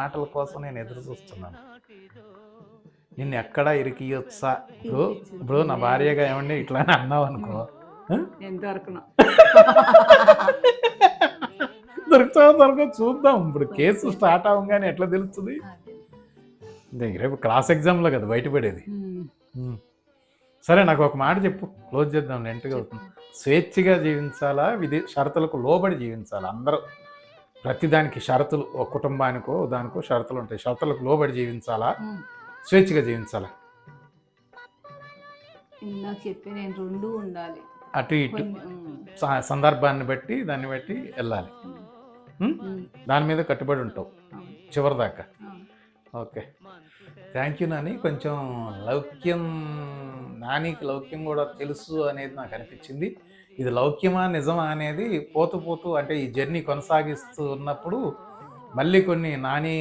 మాటల కోసం నేను ఎదురు చూస్తున్నాను నిన్ను ఎక్కడ ఇరికియొచ్చా? ఇప్పుడు ఇప్పుడు నా భార్యగా ఏమండి? ఇట్లా అని అన్నావు అనుకో. దొరుకుతావో దొరకవు చూద్దాం. ఇప్పుడు కేసు స్టార్ట్ అవ్వగానే ఎట్లా తెలుస్తుంది? రేపు క్లాస్ ఎగ్జామ్లో కదా బయటపడేది. సరే నాకు ఒక మాట చెప్పు. క్లోజ్ చేద్దాం ఎంటగా అవుతుంది. స్వేచ్ఛగా జీవించాలా? విధి షరతులకు లోబడి జీవించాలా అందరూ? ప్రతిదానికి షరతులు ఒక కుటుంబానికో దానికో షరతులు ఉంటాయి. షరతులకు లోబడి జీవించాలా. స్వేచ్ఛగా జీవించాలా? ఇందాక చెప్పి నేను రెండు ఉండాలి. అటు ఇటు సందర్భాన్ని బట్టి దాన్ని బట్టి వెళ్ళాలి. దాని మీద కట్టుబడి ఉంటావు. అవును. చివరి దాకా అవును. ఓకే. Thank you Nani. కొంచెం లౌక్యం నానికి లౌక్యం కూడా తెలుసు అనేది నాకు అనిపించింది. ఇది లౌక్యమా నిజమా అనేది పోతూ పోతూ అంటే ఈ జర్నీ కొనసాగిస్తూ ఉన్నప్పుడు మళ్ళీ కొన్ని నాని